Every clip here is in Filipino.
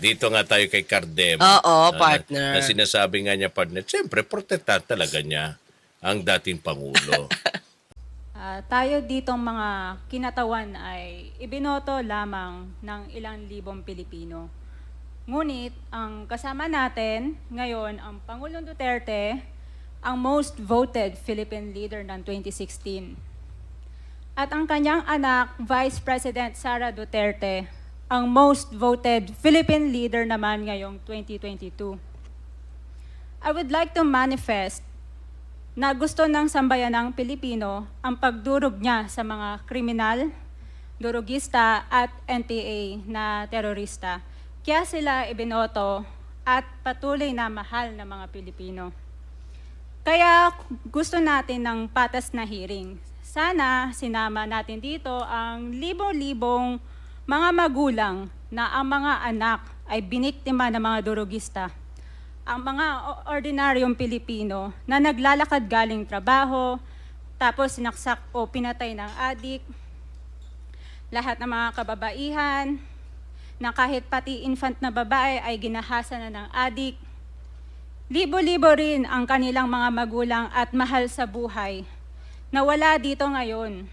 dito nga tayo kay Cardema. Oo, Ah, partner. Na, na sinasabi nga niya, partner, siyempre, protektahan talaga niya ang dating Pangulo. Ah, tayo ditong mga kinatawan ay ibinoto lamang ng ilang libong Pilipino. Ngunit ang kasama natin ngayon ang Pangulong Duterte, ang most voted Philippine leader ng 2016. At ang kanyang anak, Vice President Sara Duterte, ang most voted Philippine leader naman ngayong 2022. I would like to manifest na gusto ng sambayan ng Pilipino ang pagdurog niya sa mga kriminal, durugista at NPA na terorista. Kaya sila ibinoto at patuloy na mahal ng mga Pilipino. Kaya gusto natin ng patas na hearing. Sana sinama natin dito ang libo-libong mga magulang na ang mga anak ay biniktima ng mga durugista ang mga ordinaryong Pilipino na naglalakad galing trabaho, tapos sinaksak o pinatay ng adik, lahat ng mga kababaihan, na kahit pati infant na babae ay ginahasa na ng adik. Libo-libo rin ang kanilang mga magulang at mahal sa buhay na wala dito ngayon.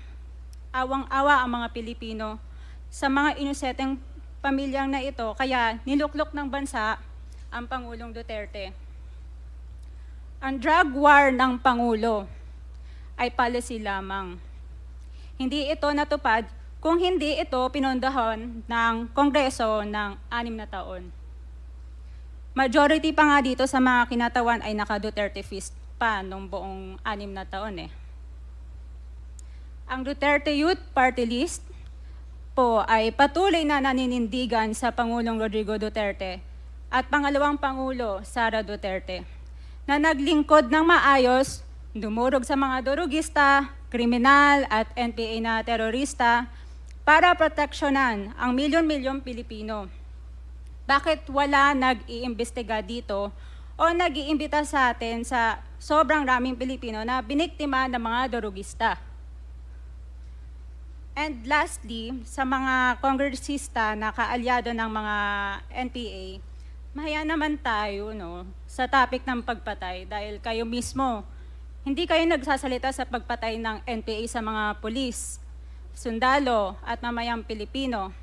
Awang-awa ang mga Pilipino sa mga inuseteng pamilyang na ito, kaya niluklok ng bansa ang Pangulong Duterte. Ang drug war ng Pangulo ay policy lamang. Hindi ito natupad kung hindi ito pinondahan ng Kongreso ng anim na taon. Majority pa nga dito sa mga kinatawan ay naka-Duterte fist pa nung buong anim na taon eh. Ang Duterte Youth Party List po ay patuloy na naninindigan sa Pangulong Rodrigo Duterte at pangalawang Pangulo, Sara Duterte, na naglingkod ng maayos, dumurog sa mga durugista, kriminal at NPA na terorista para proteksyonan ang milyon-milyong Pilipino. Bakit wala nag-iimbestiga dito o nag-iimbita sa atin sa sobrang raming Pilipino na biniktima ng mga durugista? And lastly, sa mga kongresista na kaalyado ng mga NPA, mahaya naman tayo no, sa topic ng pagpatay dahil kayo mismo, hindi kayo nagsasalita sa pagpatay ng NPA sa mga pulis, sundalo at mamayang Pilipino.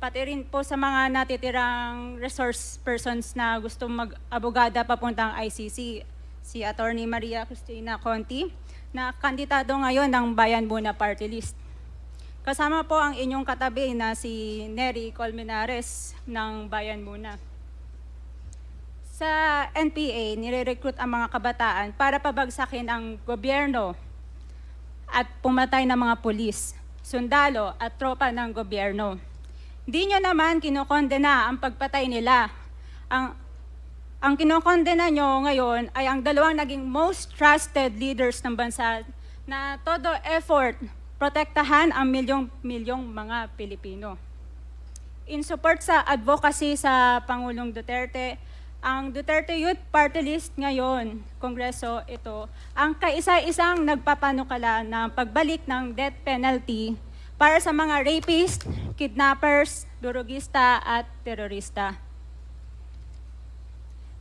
Pati rin po sa mga natitirang resource persons na gusto mag-abogada papuntang ICC, si Attorney Maria Cristina Conti, na kandidato ngayon ng Bayan Muna Party List. Kasama po ang inyong katabi na si Neri Colmenares ng Bayan Muna. Sa NPA, nire-recruit ang mga kabataan para pabagsakin ang gobyerno at pumatay ng mga pulis, sundalo at tropa ng gobyerno. Di nyo naman kinokondena ang pagpatay nila. Ang, ang kinokondena nyo ngayon ay ang dalawang naging most trusted leaders ng bansa na todo effort protektahan ang milyong-milyong mga Pilipino. In support sa advocacy sa Pangulong Duterte, ang Duterte Youth Party List ngayon, Kongreso ito, ang kaisa-isang nagpapanukala ng pagbalik ng death penalty para sa mga rapist, kidnappers, durugista at terorista.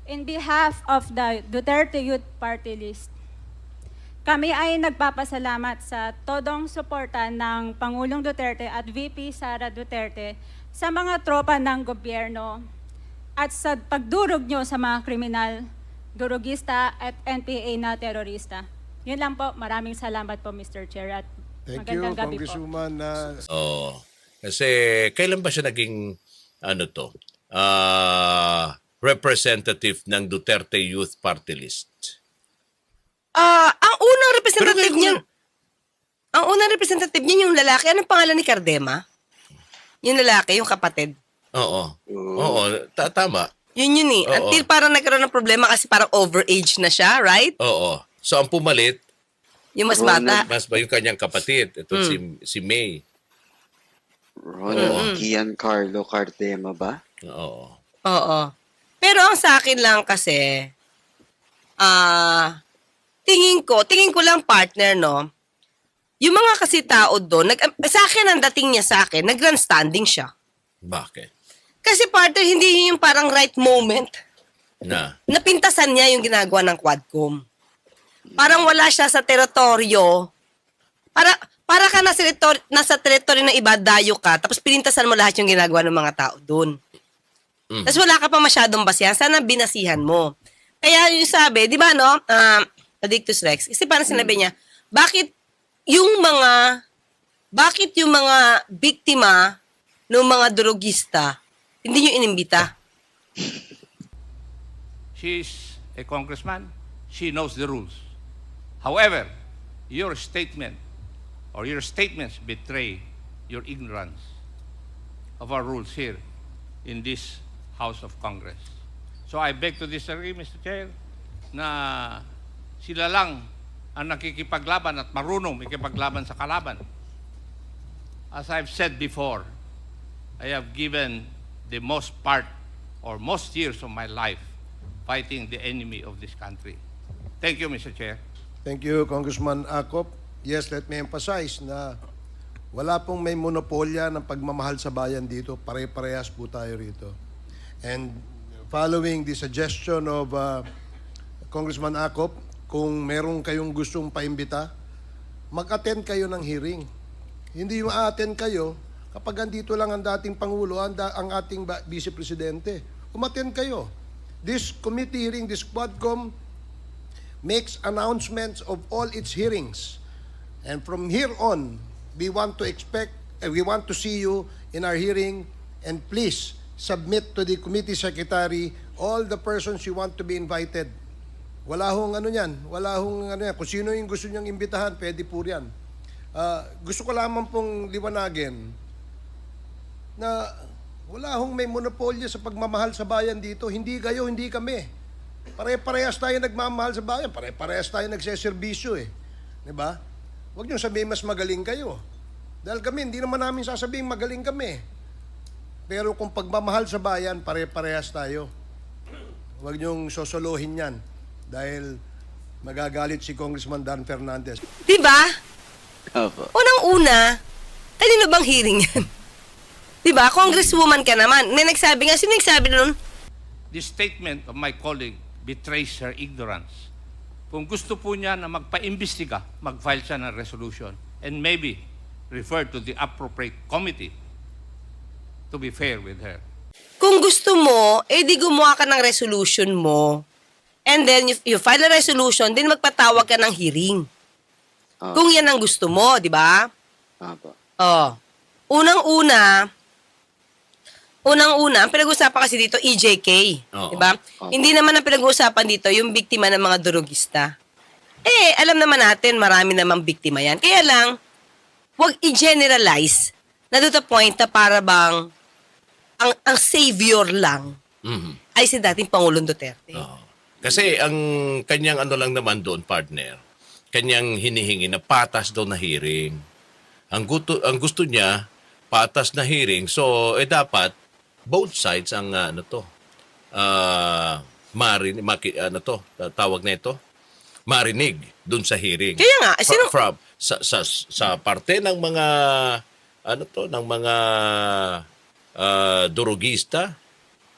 In behalf of the Duterte Youth Party List, kami ay nagpapasalamat sa todong suporta ng Pangulong Duterte at VP Sara Duterte sa mga tropa ng gobyerno at sa pagdurog nyo sa mga kriminal, durugista at NPA na terorista. Yun lang po. Maraming salamat po, Mr. Chair. At Thank you, magandang gabi po. Congresswoman. Uh, Oo. Kasi kailan ba siya naging ano to? Ah, representative ng Duterte Youth Party List. Ah, ang unang representative Pero may- niyan, ang unang representative niyan yung lalaki. Anong pangalan ni Cardema? Yung lalaki, yung kapatid. Oo. Oo, ta- tama. Yun yun eh. Oo. Until parang nagkaroon ng problema kasi parang overage na siya, right? Oo. So ang pumalit, Yung mas bata. mas ba yung kanyang kapatid? Ito si si May. Ronald Giancarlo Cardema ba? Oo. Oo. Pero ang sa akin lang kasi, ah, tingin ko, tingin ko lang partner, no? Yung mga kasi tao doon, nag, sa akin ang dating niya sa akin, nag-grandstanding siya. Bakit? Kasi partner, hindi yun yung parang right moment. Na. Napintasan niya yung ginagawa ng Quadcom. Parang wala siya sa teritoryo. Para para ka nasa teritoryo, nasa teritoryo ng iba, dayo ka, tapos pinintasan mo lahat yung ginagawa ng mga tao doon. Mhm. Tapos wala ka pa masyadong basihan. Sana binasihan mo. Kaya yung sabi, di ba no, um, Addictus Rex, kasi parang sinabi niya, bakit yung mga, bakit yung mga biktima ng mga drogista, hindi nyo inimbita? She's a congressman. She knows the rules. However, your statement or your statements betray your ignorance of our rules here in this House of Congress. So I beg to disagree, Mr. Chair, na sila lang ang nakikipaglaban at marunong makipaglaban sa kalaban. As I've said before, I have given the most part or most years of my life fighting the enemy of this country. Thank you, Mr. Chair. Thank you, Congressman Akop. Yes, let me emphasize na wala pong may monopolya ng pagmamahal sa bayan dito. Pare-parehas po tayo rito. And following the suggestion of uh, Congressman Akop, kung merong kayong gustong paimbita, mag-attend kayo ng hearing. Hindi yung attend kayo kapag andito lang ang dating Pangulo, ang, ang ating Vice Presidente. Umattend kayo. This committee hearing, this Quadcom, makes announcements of all its hearings. And from here on, we want to expect, uh, we want to see you in our hearing and please submit to the committee secretary all the persons you want to be invited. Wala hong ano yan, wala hong ano yan. Kung sino yung gusto niyang imbitahan, pwede po yan. Ah, gusto ko lamang pong liwanagin na wala hong may monopolyo sa pagmamahal sa bayan dito. Hindi kayo, hindi kami. Pare-parehas tayo nagmamahal sa bayan. Pare-parehas tayo nagseserbisyo eh. Di ba? Huwag niyo sabihin mas magaling kayo. Dahil kami, hindi naman namin sasabihin magaling kami. Pero kung pagmamahal sa bayan, pare-parehas tayo. Huwag niyong sosolohin yan. Dahil magagalit si Congressman Dan Fernandez. Di ba? Opo. Unang-una, kanino bang hearing yan? Di ba? Congresswoman ka naman. May nagsabi nga, sino nagsabi nun? The statement of my colleague betrays her ignorance. Kung gusto po niya na magpa-imbestiga, mag-file siya ng resolution and maybe refer to the appropriate committee to be fair with her. Kung gusto mo, eh di gumawa ka ng resolution mo. And then, you, you file a resolution, then magpatawag ka ng hearing. Opo. Kung yan ang gusto mo, di ba? Opo. Oh. Unang-una, unang-una, ang pinag-uusapan kasi dito, EJK. Oo. Di ba? Hindi naman ang pinag-uusapan dito, yung biktima ng mga drogista. Eh, alam naman natin, marami namang biktima yan. Kaya lang, huwag i-generalize na to the point na para bang ang, ang savior lang Mhm. ay si dating Pangulong Duterte. Oo. Kasi ang kanyang ano lang naman doon, partner, kanyang hinihingi na patas daw na hearing. Ang gusto, ang gusto niya, patas na hearing. So, eh dapat, both sides ang ah, ano to, ah marin, maki, ano to, tawag na ito, marinig doon sa hearing. Kaya nga, eh, sino- From, sa, sa, sa parte ng mga, ano to, ng mga ah, durugista,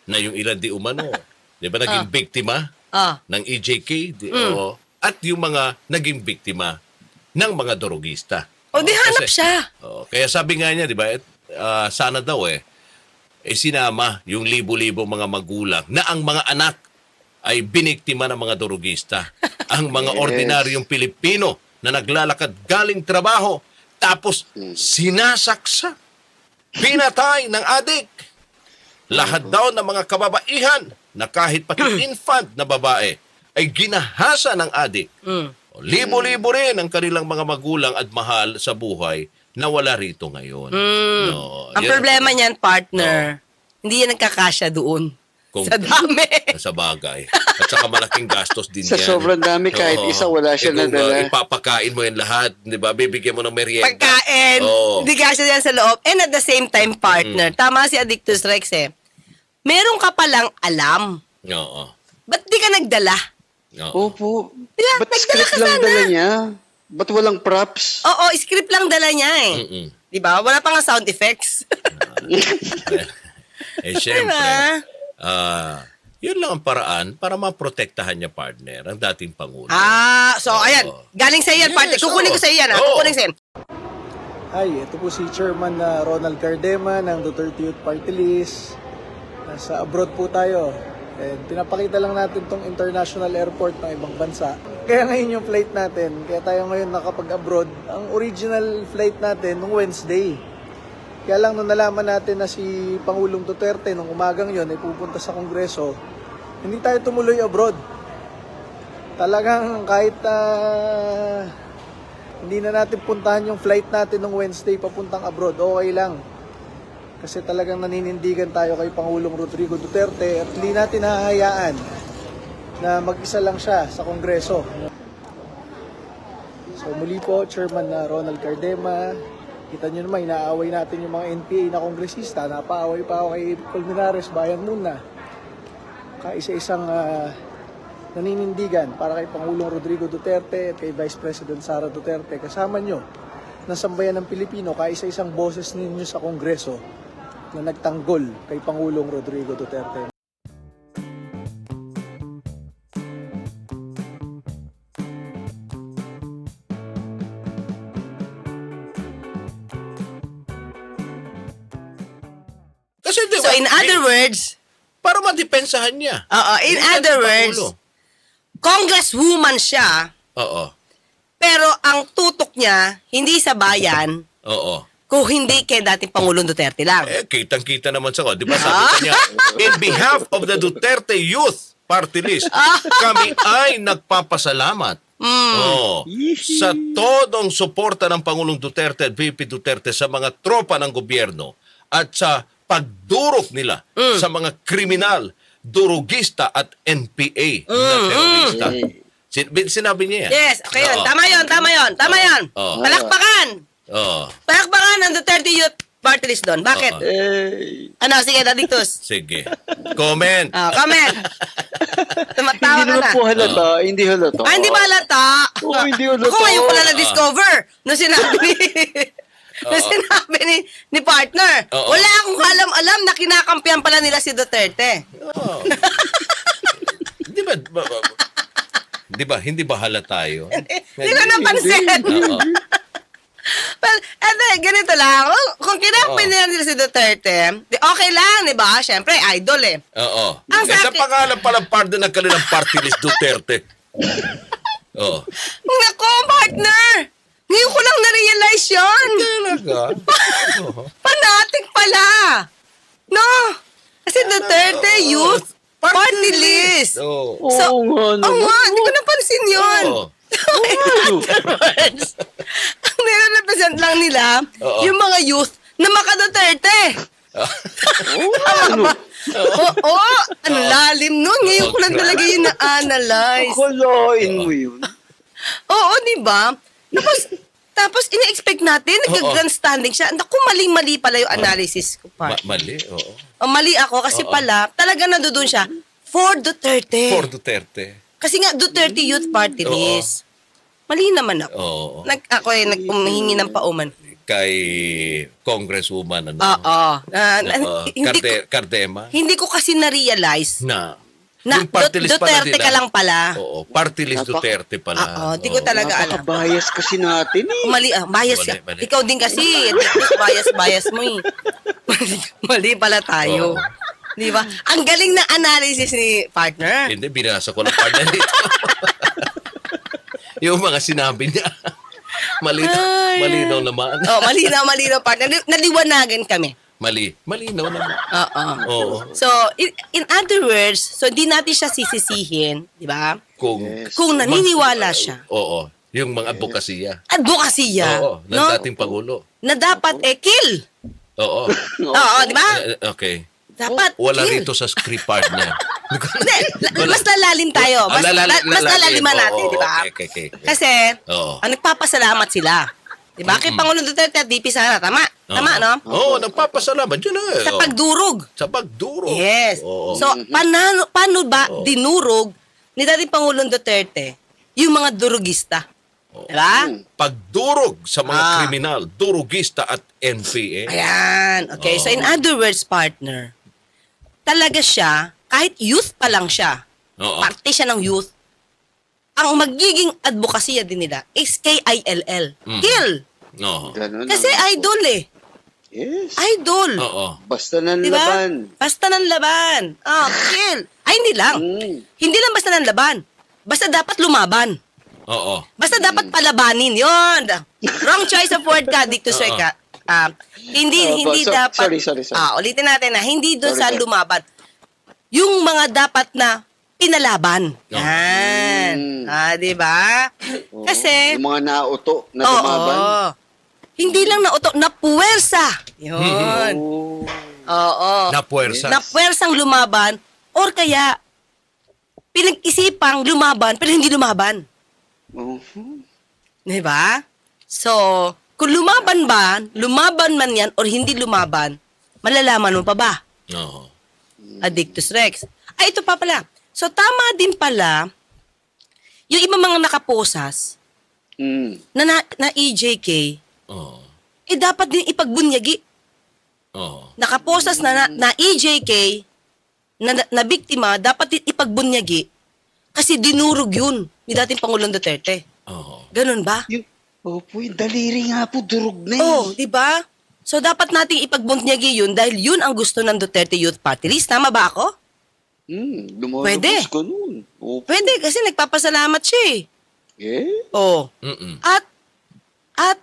na yung ilan di umano, di ba naging biktima Ah. ng EJK, di, oo, at yung mga naging biktima ng mga durugista. O di hanap kasi- siya. Oo, kaya sabi nga niya, di ba, et, ah, sana daw eh, eh sinama yung libo-libo mga magulang na ang mga anak ay biniktima ng mga durugista. ang mga Yes. ordinaryong Pilipino na naglalakad galing trabaho tapos sinasaksa, pinatay ng adik. Lahat daw ng mga kababaihan na kahit pati infant na babae ay ginahasa ng adik. Mm. Libo-libo rin ang kanilang mga magulang at mahal sa buhay na wala rito ngayon. Mm. No, Ang yan- problema niyan, partner, hindi yan nagkakasya doon. Kung- sa dami. sa bagay. At saka malaking gastos din Sa yan. sobrang dami, kahit Oo. isa, wala siya Eh, kung, nadala. uh, ipapakain mo yan lahat, di ba? Bibigyan mo ng merienda. Pagkain, Oo. hindi kasya yan sa loob. And at the same time, partner, tama si Addictus Rex eh. Meron ka palang alam. Oo. Ba't di ka nagdala? Oo. Opo. Di ba? Ba't Nagdala script ka lang sana. dala niya? Ba't walang props? Oo, script lang dala niya eh. Mm-mm. Di ba? Wala pa nga sound effects. Eh, syempre, Diba? ah, yun lang ang paraan para maprotektahan niya partner, ang dating Pangulo. Ah, so ayan. Galing sa yan, Yes, partner. Kukunin ko oo. sa yan, ha? Oo. Kukunin sa yan. Hi, ito po si Chairman na Ronald Cardema ng Duterte Youth Party List. Nasa abroad po tayo. And pinapakita lang natin tong international airport ng ibang bansa. Kaya ngayon yung flight natin, kaya tayo ngayon nakapag-abroad, ang original flight natin nung Wednesday. Kaya lang nung nalaman natin na si Pangulong Duterte nung umagang yon ay pupunta sa Kongreso, hindi tayo tumuloy abroad. Talagang kahit ah, hindi na natin puntahan yung flight natin nung Wednesday papuntang abroad, okay lang. Kasi talagang naninindigan tayo kay Pangulong Rodrigo Duterte at hindi natin hahayaan na mag-isa lang siya sa Kongreso. So muli po, Chairman na Ronald Cardema, kita nyo naman, inaaway natin yung mga NPA na kongresista, napaaway pa ako kay Colmenares, Bayan Muna. Kaisa-isang ah, naninindigan para kay Pangulong Rodrigo Duterte at kay Vice President Sara Duterte kasama nyo ng sambayan ng Pilipino kaisa-isang boses ninyo sa Kongreso na nagtanggol kay Pangulong Rodrigo Duterte. Kasi di So ba, in other words, para madepensahan niya. oo, in Yung other words, Pangulo. congresswoman siya, Oo. pero ang tutok niya, hindi sa bayan, Oo. Kung hindi kay dating Pangulong Duterte lang. Eh, kitang-kita naman sa ko. Di ba sabi niya, in behalf of the Duterte Youth Party List, kami ay nagpapasalamat. Oo. Sa todong suporta ng Pangulong Duterte at VP Duterte sa mga tropa ng gobyerno at sa pagdurok nila sa mga kriminal, durugista at NPA na terorista. Sin- sinabi niya yan. Yes, okay yun. Oo. Tama yun, tama yun, tama yun. Oo. Palakpakan! Oo. Palakpakan ang Duterte Youth Party List doon. Bakit? Oo. Eh, Ano, sige, Dadictus. Sige. Comment. Ah, comment. Tumatawa hindi ka naman na. po halata. Hindi halata. Ah, hindi ba halata? Oo, hindi halata. Ako ngayon lang na-discover nung sinabi ni... nung sinabi ni, ni partner. Oo. Wala akong alam-alam na kinakampihan pala nila si Duterte. Oo. Di ba, ba, ba, di ba, hindi ba halata tayo? Hindi ko napansin. Oo. Well, ete, ganito lang. Kung kinakampihan nila si Duterte, di okay lang, di ba? Siyempre, idol eh. Oo. Ang Eh, sa sabi- pangalan pala partner ng kanilang party list, Duterte. Oo. Nako, partner! Ngayon ko lang na-realize yun. Talaga? Panatik pala. No? Kasi Duterte Youth Party List. Oo. So, Oo nga Oo naman. nga, hindi ko napansin yun. Oo. Ang nire-represent lang nila, Oo. yung mga youth na maka-Duterte. Ano? Oo, ang lalim nun. Ngayon ko lang talaga yun na-analyze. Kalain mo yun. Oo, di ba? Tapos, tapos ina-expect natin, nag-grandstanding siya. Naku, mali-mali pala yung analysis ko pa. Ma- mali, oo. O, mali ako kasi pala, talaga nandoon siya for Duterte. For Duterte. Kasi nga, Duterte Youth Party Oo. List. Mali naman ako. Oo. Nag, ako eh, nagpumahingi ng pauman. Kay Congresswoman, ano? Oo. Ah, Oo. hindi, ko, Carde- Cardema. hindi ko kasi na-realize Na. na yung party list pala Duterte nila. ka lang pala. Oo. Party list Napak- Duterte pala. Oo, di ko talaga alam. Napaka-bias kasi natin eh. Mali, ah, bias Mali, siya. mali. Ikaw din kasi, bias, bias mo eh. mali, mali pala tayo. Oo. Di ba? Ang galing na analysis ni partner. Hindi, binasa ko lang partner dito. yung mga sinabi niya. Malinaw, Ay. malinaw naman. Oh, malinaw, malinaw partner. Nali- Naliwanagan kami. Mali. Malinaw naman. Oo. Oo. So, in, in other words, so di natin siya sisisihin, di ba? Kung, Yes. Kung naniniwala siya. oo. Yung mga advokasya. Advokasya. Oo. Ng no? dating Pangulo. Na dapat eh kill. Oo. Oo, di ba? Eh, Okay. Dapat Wala kill. rito sa script partner. Hindi, la- mas lalalim tayo. Mas, Ah, lalali- la- mas lalalim. lalaliman natin, Oo, di ba? okay, okay, okay. Kasi, Oo. ang nagpapasalamat sila. Di ba? Kay Pangulong Duterte at DP Sara. Tama? Tama, no? Oo, nagpapasalamat. Yun na eh. Sa pagdurog. Sa pagduro. Yes. Oo. So, paano, paano ba dinurog ni dating Pangulong Duterte yung mga durugista? Di ba? pagdurog sa mga Ah. kriminal, durugista at NPA. Ayan. Okay. So, in other words, partner, talaga siya, kahit youth pa lang siya, Oo. parte siya ng youth, ang magiging advokasya din nila is K-I-L-L. Mm. Kill. Oo. Ganun Kasi ang- idol eh. Yes. Idol. Oo. Basta ng Di ba? laban. Basta ng laban. Ah, kill. Ay, hindi lang. Mm. Hindi lang basta ng laban. Basta dapat lumaban. Oo. Basta dapat palabanin. Yon. Wrong choice of word ka, Dictus Oo. Reca. Ah, hindi Oh, hindi so- dapat sorry, sorry, sorry. Ah, ulitin natin na hindi doon Sorry, sa sorry. lumaban. Yung mga dapat na pinalaban. Oo. Yan. Mm. Ah, 'di ba? Oo. Kasi Yung mga nauto na Oo. lumaban. Hindi lang na uto, na puwersa. Yun. Oo. Oo. Na puwersa. Na puwersang lumaban or kaya pinag-isipang lumaban pero hindi lumaban. Oo. Di ba? So, kung lumaban ba, lumaban man yan or hindi lumaban, malalaman mo pa ba? Oo. Addictus Rex. Ay, ito pa pala. So, tama din pala, yung ibang mga nakaposas Mm. na, na, na EJK, Oo. eh dapat din ipagbunyagi. Oo. Nakaposas na, na, na EJK, na, na, na biktima, dapat din ipagbunyagi kasi dinurog yun ni dating Pangulong Duterte. Oo. Ganun ba? Yung, opo, yung daliri nga po, durog na eh. Oh, di ba? So dapat nating ipagbunyagi yun dahil yun ang gusto ng Duterte Youth Party List. Tama ba ako? Hmm, lumalabas Pwede. ka nun. Opo. Pwede kasi nagpapasalamat siya eh. Yeah. Oh. Mm-mm. At, at,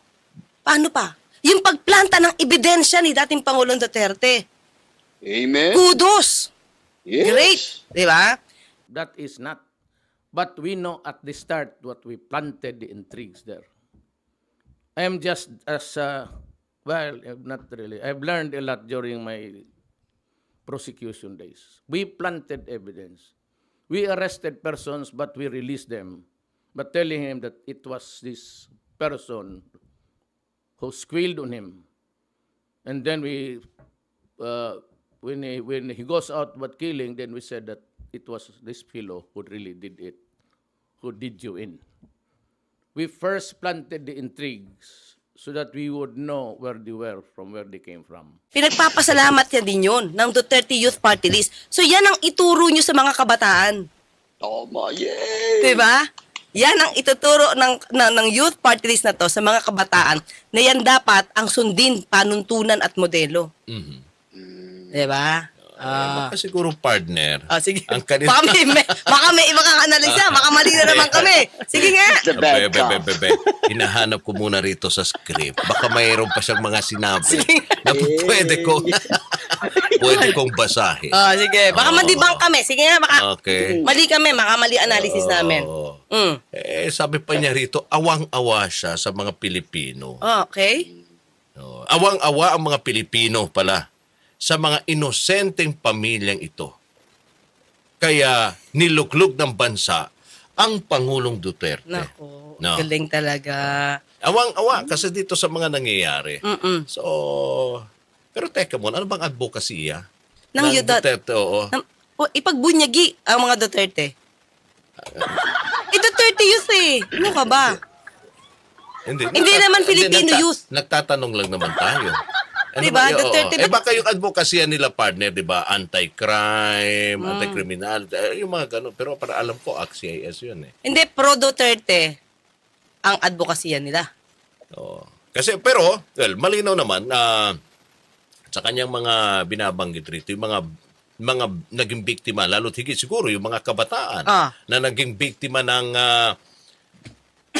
paano pa? Yung pagplanta ng ebidensya ni dating Pangulong Duterte. Amen. Kudos! Yes. Great! Di ba? That is not. But we know at the start what we planted the intrigues there. I am just as, uh, well, uh, not really. I've learned a lot during my prosecution days. We planted evidence. We arrested persons, but we released them. But telling him that it was this person who squealed on him. And then we, uh, when, he, when he goes out but killing, then we said that it was this fellow who really did it, who did you in. We first planted the intrigues so that we would know where they were from where they came from. Pinagpapasalamat niya din yun ng Duterte Youth Party List. So yan ang ituro nyo sa mga kabataan. Tama, yes. Di ba? Yan ang ituturo ng, ng, ng youth party list na to sa mga kabataan na yan dapat ang sundin, panuntunan at modelo. Mhm. Di ba? Ah. Baka siguro partner. Ah, sige. Ang kanila... baka, may, may, baka may iba kang analisa. Baka mali na naman kami. Sige nga. The bad Bebe, cop. bebe, bebe. Hinahanap ko muna rito sa script. Baka mayroon pa siyang mga sinabi na pwede ko pwede kong basahin. Oh, sige. Baka Oo. madibang kami. Sige nga, baka Okay. mali kami. Baka mali analysis namin. Oo. Mm. Eh, sabi pa niya rito, awang-awa siya sa mga Pilipino. Oh, okay. Oo. Awang-awa ang mga Pilipino pala sa mga inosenteng pamilyang ito. Kaya niluklog ng bansa ang Pangulong Duterte. Nako, No. galing talaga. Awang-awa kasi dito sa mga nangyayari. Mm-mm. So, pero teka muna, ano bang advokasya? Ng Ng. Duterte, oo. Nam- o, ipagbunyagi ang mga Duterte. Eh, Duterte youth eh. Ano ka ba? Hindi, Hindi naman Filipino youth. Nagtatanong lang naman tayo. Diba? ba- oo. Duterte, Eh ba't- baka yung advokasya nila partner, di ba? Anti-crime, Hmm. anti-criminal, eh, yung mga ganun. Pero para alam ko, ACT-CIS yun eh. Hindi, pro Duterte ang advokasya nila. Oo. Kasi, pero, well, malinaw naman na sa kanyang mga binabanggit rito, yung mga mga naging biktima, lalo't higit siguro yung mga kabataan Ah. na naging biktima ng ah,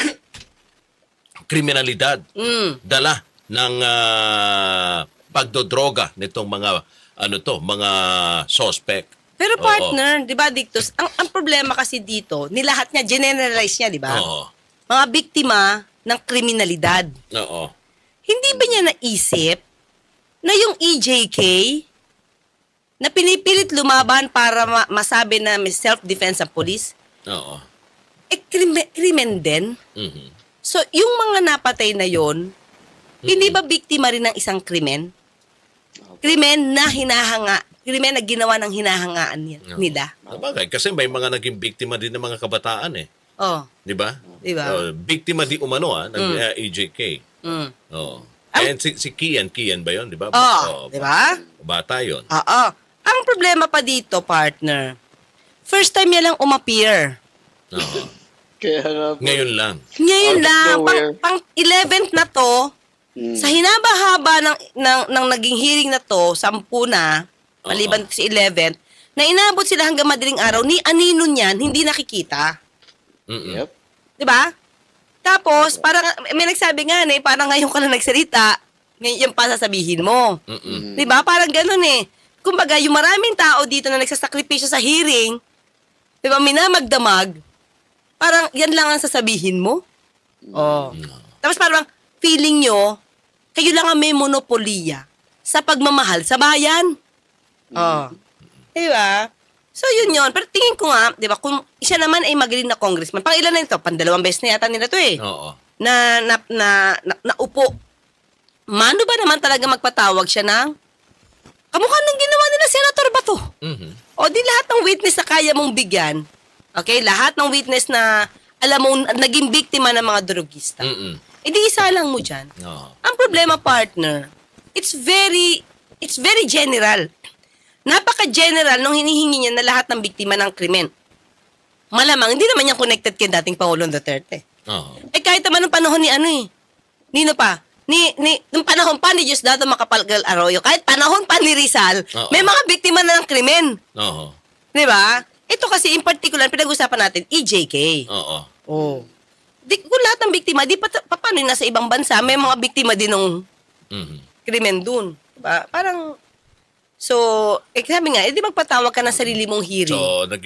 kriminalidad. Mm. dala ng ah, pagdodroga nitong mga ano to, mga suspect. Pero partner, di ba, Dictus, ang, ang problema kasi dito, nilahat niya, generalize niya, di ba? Oo. Mga biktima ng kriminalidad. Oo. Hindi ba niya naisip na yung EJK na pinipilit lumaban para ma- masabi na may self-defense ang police, Oo. eh, krime- krimen din? Mhm. So, yung mga napatay na yon, hindi ba biktima rin ng isang krimen? Krimen na hinahanga, krimen na ginawa ng hinahangaan niya, Oo. nila. Sabagay, kasi may mga naging biktima din ng mga kabataan eh. Oh, Di ba? Di ba? Oo, biktima di umano ah, ng ah, EJK. mm. Oo. Ang- And si, si Kian, Kian ba yun? Di ba? Oh, Oo, di ba? Bata yun. Oo. Ang problema pa dito, partner, first time niya lang umappear. Oo. Kaya nga po. Ngayon lang. Ngayon Out of lang, pang, nowhere. pang 11th na to, sa hinaba-haba ng, ng, ng naging hearing na to, sampu na, maliban sa 11th, na inabot sila hanggang madaling araw, ni anino niyan, hindi nakikita. Mm-mm. Yep. Di ba? Tapos, parang, may nagsabi nga eh, parang ngayon ka lang nagsalita, ngayon yung pa sasabihin mo. Mm-mm. Di ba? Parang ganun eh. Kumbaga, yung maraming tao dito na nagsasakripisyo sa hearing, di ba, minamagdamag, parang yan lang ang sasabihin mo. Oh. Tapos parang feeling nyo, kayo lang ang may monopolya sa pagmamahal sa bayan. Oh. Di ba? So, yun yun. Pero tingin ko nga, di ba, kung siya naman ay magaling na congressman, pang ilan na ito? Pandalawang beses na yata nila to eh Oo. na, na, na, na, naupo. Mano ba naman talaga magpatawag siya ng kamukha nung ginawa nila Senator Bato? Mhm. O di lahat ng witness na kaya mong bigyan, okay, lahat ng witness na alam mo, naging biktima ng mga drogista. Mm-mm. Eh di isa lang mo dyan. Oo. Ang problema, partner, it's very, it's very general. Napaka-general nung hinihingi niya na lahat ng biktima ng krimen. Malamang, hindi naman yan connected kay dating Pangulong Duterte. Oo. Eh kahit naman nung panahon ni ano eh. Nino pa? Ni, ni, nung panahon pa ni Diosdado Makapalgal Arroyo, kahit panahon pa ni Rizal, Oo. may mga biktima na ng krimen. Oo. Di ba? Ito kasi in particular, pinag-usapan natin, EJK. Oo. Oh. Di, kung lahat ng biktima, di pa, pa paano yung nasa ibang bansa, may mga biktima din ng Mhm. krimen dun. Diba? Parang, so, eh sabi nga, eh di magpatawag ka ng sarili mong hearing. So, nag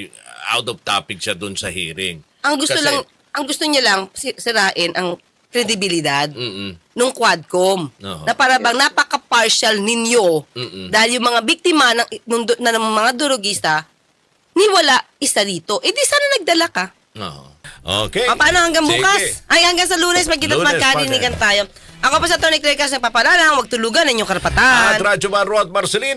out of topic siya dun sa hearing. ang gusto Kasi- lang, ang gusto niya lang si- sirain ang kredibilidad. Mm-mm. nung Quadcom. Oo. Na para bang napaka-partial ninyo. Mm-mm. Dahil yung mga biktima ng, nung, na, ng mga durugista, ni wala isa dito. Eh di sana nagdala ka. Oo. Okay. O, paano hanggang Sige. bukas? Ay, hanggang sa lunes, magkita at Lunes, magkarinigan tayo. Ako pa sa Tony Clecas, nagpapalalang, huwag tulugan ang inyong karapatan. At Radyo Man Rod Marcelino.